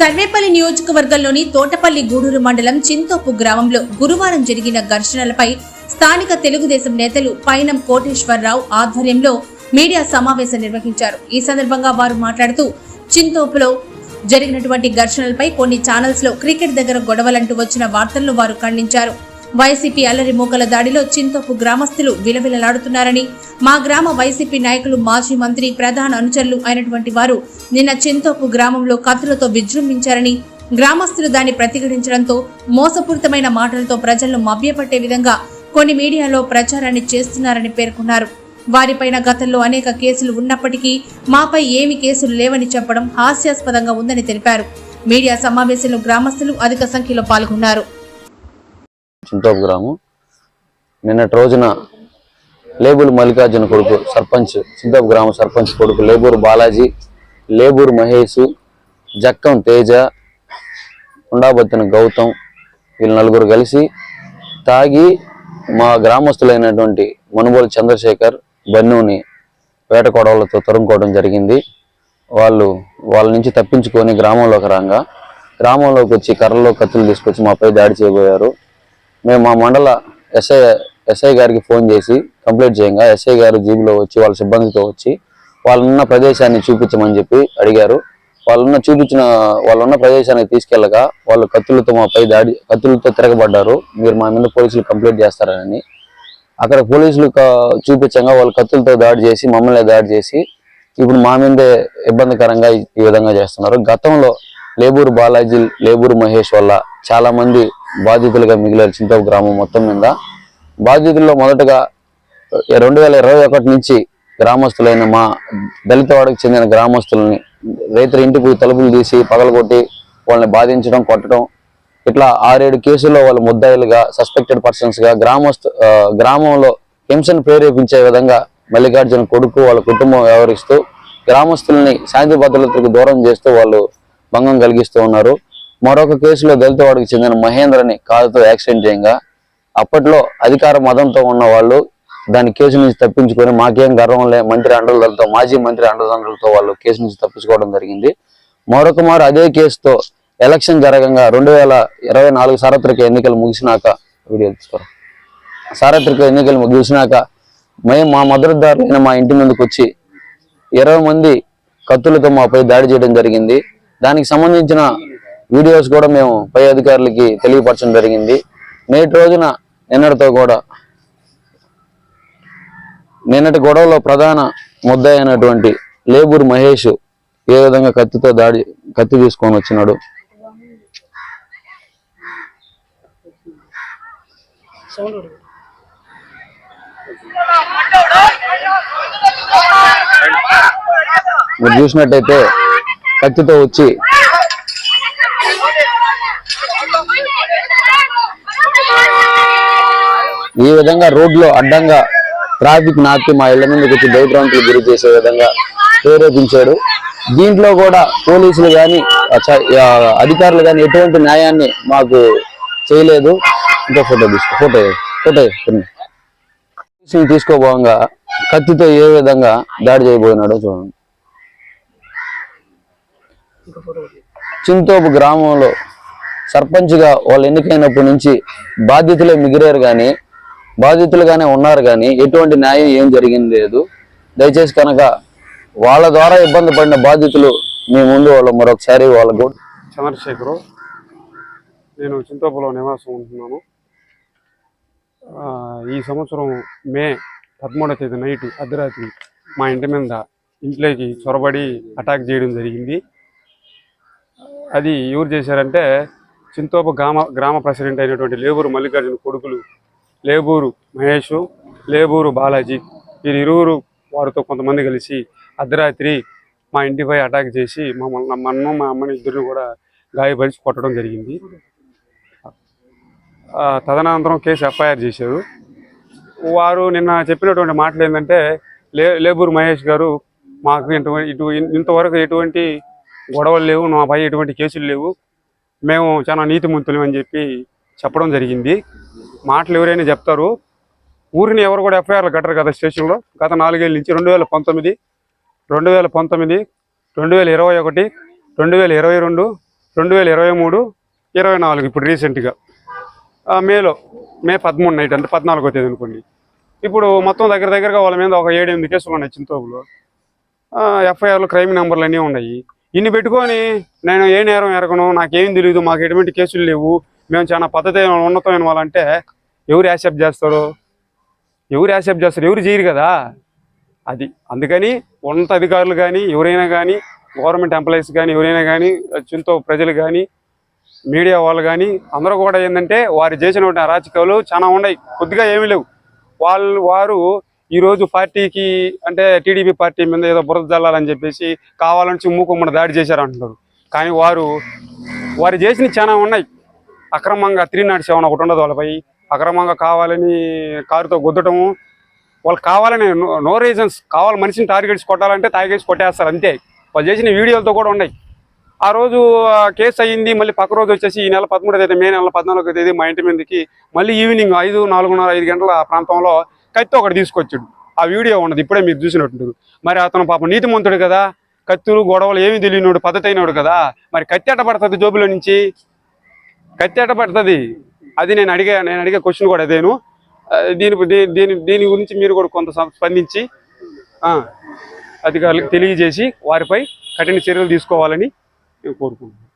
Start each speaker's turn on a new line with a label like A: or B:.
A: సర్వేపల్లి నియోజకవర్గంలోని తోటపల్లి గూడూరు మండలం చింతోపు గ్రామంలో గురువారం జరిగిన ఘర్షణలపై స్థానిక తెలుగుదేశం నేతలు పైనం కోటేశ్వరరావు ఆధ్వర్యంలో మీడియా సమావేశం నిర్వహించారు. ఈ సందర్భంగా వారు మాట్లాడుతూ చింతోపులో జరిగినటువంటి ఘర్షణలపై కొన్ని ఛానల్స్లో క్రికెట్ దగ్గర గొడవలంటూ వచ్చిన వార్తలను వారు ఖండించారు. వైసీపీ అల్లరి మూకల దాడిలో చింతపు గ్రామస్తులు విలవిలలాడుతున్నారని మా గ్రామ వైసీపీ నాయకులు మాజీ మంత్రి ప్రధాన అనుచరులు అయినటువంటి వారు నిన్న చింతోపు గ్రామంలో కత్తులతో విజృంభించారని గ్రామస్తులు దాన్ని ప్రతిఘటించడంతో మోసపూరితమైన మాటలతో ప్రజలను మభ్యపట్టే విధంగా కొన్ని మీడియాలో ప్రచారాన్ని చేస్తున్నారని పేర్కొన్నారు. వారిపైన గతంలో అనేక కేసులు ఉన్నప్పటికీ మాపై ఏమి కేసులు లేవని చెప్పడం హాస్యాస్పదంగా ఉందని తెలిపారు. మీడియా సమావేశంలో గ్రామస్తులు అధిక సంఖ్యలో పాల్గొన్నారు.
B: చింతోపు గ్రామం నిన్నటి రోజున లేబూరు మల్లికార్జున కొడుకు సర్పంచ్ చింతోపు గ్రామ సర్పంచ్ కొడుకు లేబూరు బాలాజీ లేబూరు మహేష్ జక్కం తేజ ఉండాబత్తిన గౌతమ్ వీళ్ళు నలుగురు కలిసి తాగి మా గ్రామస్తులైనటువంటి మనుబోలు చంద్రశేఖర్ బన్నూని వేట కొడవలతో తరుముకోవడం జరిగింది. వాళ్ళు వాళ్ళ నుంచి తప్పించుకొని గ్రామంలోకి రాగా గ్రామంలోకి వచ్చి కర్రలో కత్తులు తీసుకొచ్చి మాపై దాడి చేయబోయారు. మేము మా మండల ఎస్ఐ ఎస్ఐ గారికి ఫోన్ చేసి కంప్లైంట్ చేయంగా ఎస్ఐ గారు జీబులో వచ్చి వాళ్ళ సిబ్బందితో వచ్చి వాళ్ళున్న ప్రదేశాన్ని చూపించమని చెప్పి అడిగారు. వాళ్ళున్న చూపించిన వాళ్ళున్న ప్రదేశానికి తీసుకెళ్ళగా వాళ్ళు కత్తులతో మాపై దాడి కత్తులతో తిరగబడ్డారు. మీరు మా మీద పోలీసులు కంప్లైంట్ చేస్తారని. అక్కడ పోలీసులు చూపించగా వాళ్ళు కత్తులతో దాడి చేసి మమ్మల్ని దాడి చేసి ఇప్పుడు మా మీదే ఇబ్బందికరంగా ఈ- విధంగా చేస్తున్నారు. గతంలో లేబూరు బాలాజీ లేబూరు మహేష్ వల్ల చాలామంది బాధితులుగా మిగిలారు చింతపు గ్రామం మొత్తం మీద బాధితుల్లో మొదటగా రెండు వేల ఇరవై ఒకటి నుంచి గ్రామస్తులైన మా దళితవాడకు చెందిన గ్రామస్తులని రైతుల ఇంటికి తలుపులు తీసి పగలగొట్టి వాళ్ళని బాధించడం కొట్టడం ఇట్లా ఆరేడు కేసుల్లో వాళ్ళు ముద్దాయిలుగా సస్పెక్టెడ్ పర్సన్స్గా గ్రామస్తు గ్రామంలో హింసను ప్రేరేపించే విధంగా మల్లికార్జున కొడుకు వాళ్ళ కుటుంబం వ్యవహరిస్తూ గ్రామస్తుల్ని శాంతి భద్రతలకు దూరం చేస్తూ వాళ్ళు భంగం కలిగిస్తూ ఉన్నారు. మరొక కేసులో దళిత వాడికి చెందిన మహేంద్రని కారుతో యాక్సిడెంట్ చేయంగా. అప్పట్లో అధికార మతంతో ఉన్న వాళ్ళు దాని కేసు నుంచి తప్పించుకొని మాకేం గర్వంలే మంత్రి అండలతో మాజీ మంత్రి అండదండలతో వాళ్ళు కేసు నుంచి తప్పించుకోవడం జరిగింది. మరొక మారు అదే కేసుతో ఎలక్షన్ జరగంగా రెండు వేల ఇరవై నాలుగు సార్వత్రిక ఎన్నికలు ముగిసినాక వీడియో తీసుకోరా. సార్వత్రిక ఎన్నికలు ముగిసినాక మేము మా మద్దతుదారులైన మా ఇంటి ముందుకు వచ్చి ఇరవై మంది కత్తులతో మాపై దాడి చేయడం జరిగింది. దానికి సంబంధించిన వీడియోస్ కూడా మేము పై అధికారులకి తెలియపరచడం జరిగింది. నేటి రోజున నిన్నటితో కూడా నిన్నటి గొడవలో ప్రధాన ముద్ద అయినటువంటి లేబూర్ మహేష్ ఏ విధంగా కత్తితో దాడి కత్తి తీసుకొని వచ్చినాడు? మీరు చూసినట్టయితే కత్తితో వచ్చి ఈ విధంగా రోడ్లో అడ్డంగా ట్రాఫిక్ నాపి మా ఇళ్ళ ముందుకు వచ్చి భయభ్రాంతులు గురి చేసే విధంగా ప్రేరేపించాడు. దీంట్లో కూడా పోలీసులు కానీ అధికారులు కానీ ఎటువంటి న్యాయాన్ని మాకు చేయలేదు. ఇంకో ఫోటో తీసుకో ఫోటో ఫోటో పోలీసులు తీసుకోబోగా కత్తితో ఏ విధంగా దాడి చేయబోయినాడో చూడండి. చింతోపు గ్రామంలో సర్పంచ్గా వాళ్ళు ఎన్నికైనప్పటి నుంచి బాధ్యతలే మిగిలారు కానీ బాధితులుగానే ఉన్నారు కానీ ఎటువంటి న్యాయం ఏం జరిగింది లేదు. దయచేసి కనుక వాళ్ళ ద్వారా ఇబ్బంది పడిన బాధితులు మీ ముందు వాళ్ళు మరొకసారి వాళ్ళకు
C: చంద్రశేఖరు నేను చింతోపులో నివాసం ఉంటున్నాను. ఈ సంవత్సరం మే పదమూడవ తేదీ నైట్ అర్ధరాత్రి మా ఇంటి మీద ఇంట్లోకి చొరబడి అటాక్ చేయడం జరిగింది. అది ఎవరు చేశారంటే చింతోప గ్రామ గ్రామ ప్రెసిడెంట్ అయినటువంటి లేబూరు మల్లికార్జున కొడుకులు లేబూరు మహేష్ లేబూరు బాలాజీ వీరు ఇరువురు వారితో కొంతమంది కలిసి అర్ధరాత్రి మా ఇంటిపై అటాక్ చేసి మమ్మల్ని మా మా అమ్మని ఇద్దరిని కూడా గాయపరిచి కొట్టడం జరిగింది. తదనంతరం కేసు ఎఫ్ఐఆర్ చేశారు. వారు నిన్న చెప్పినటువంటి మాటలు ఏంటంటే లే లేబూర్ మహేష్ గారు మాకు ఇటువంటి ఇటు ఇంతవరకు ఎటువంటి గొడవలు లేవు మాపై ఎటువంటి కేసులు లేవు. మేము చాలా నీతిమంతులు అని చెప్పి చెప్పడం జరిగింది. మాటలు ఎవరైనా చెప్తారు? ఊరిని ఎవరు కూడా ఎఫ్ఐఆర్లు కట్టరు కదా స్టేషన్లో. గత నాలుగేళ్ళ నుంచి రెండు వేల పంతొమ్మిది రెండు వేల పంతొమ్మిది రెండు వేల ఇరవై ఒకటి రెండు వేల ఇరవై రెండు రెండు వేల ఇరవై మూడు ఇరవై నాలుగు ఇప్పుడు రీసెంట్గా. మేలో మే పదమూడు నైట్ అంటే పద్నాలుగో తేదీ అనుకోండి. ఇప్పుడు మొత్తం దగ్గర దగ్గరగా వాళ్ళ మీద ఒక ఏడు ఎనిమిది కేసులు ఉన్నాయి చింతోపులో. ఎఫ్ఐఆర్లు క్రైమ్ నెంబర్లు అన్నీ ఉన్నాయి. ఇన్ని పెట్టుకొని నేను ఏ నేరం ఎరగను నాకేం తెలియదు మాకు ఎటువంటి కేసులు లేవు. మేము చాలా పద్ధతి ఉన్నతమైన వాళ్ళంటే ఎవరు యాక్సెప్ట్ చేస్తారు? ఎవరు యాక్సెప్ట్ చేస్తారు? ఎవరు చేయరు కదా. అది అందుకని ఉన్నత అధికారులు కానీ ఎవరైనా కానీ గవర్నమెంట్ ఎంప్లాయీస్ కానీ ఎవరైనా కానీ చింతో ప్రజలు కానీ మీడియా వాళ్ళు కానీ అందరూ కూడా ఏంటంటే వారు చేసిన అరాచకాలు చాలా ఉన్నాయి. కొద్దిగా ఏమీ లేవు. వాళ్ళు వారు ఈరోజు పార్టీకి అంటే టీడీపీ పార్టీ మీద ఏదో బురద జల్లాలని చెప్పేసి కావాలని మూకుమ్మడి దాడి చేశారు అంటున్నారు. కానీ వారు వారు చేసిన చాలా ఉన్నాయి. అక్రమంగా త్రీ నాట్ సెవెన్ ఒకటి ఉండదు వాళ్ళపై. అక్రమంగా కావాలని కారుతో గుద్దటము. వాళ్ళు కావాలని నో- నో రీజన్స్ కావాలి మనిషిని టార్గెట్స్ కొట్టాలంటే తాగేసి కొట్టేస్తారు అంతే. వాళ్ళు చేసిన వీడియోలతో కూడా ఉన్నాయి. ఆ రోజు కేసు అయ్యింది మళ్ళీ పక్క రోజు వచ్చేసి ఈ నెల పదమూడో తేదీ మే నెల పద్నాలుగో తేదీ మా ఇంటి మీదకి మళ్ళీ ఈవినింగ్ ఐదు నాలుగున్నర ఐదు గంటల ప్రాంతంలో కత్తి ఒకటి తీసుకొచ్చాడు. ఆ వీడియో ఉన్నది ఇప్పుడే మీరు చూసినట్టు మరి అతను పాపం నీతిమంతుడు కదా కత్తులు గొడవలు ఏమీ తెలియనోడు పద్ధతి అయినోడు కదా. మరి కత్తి ఎట్ట పడుతుంది జోబులో నుంచి? కత్తి ఎట్టబడుతుంది అది నేను అడిగా నేను అడిగే క్వశ్చన్ కూడా అదేను. దీని దీని దీని గురించి మీరు కూడా కొంత స్పందించి అధికారులకు తెలియజేసి వారిపై కఠిన చర్యలు తీసుకోవాలని నేను కోరుకుంటున్నాను.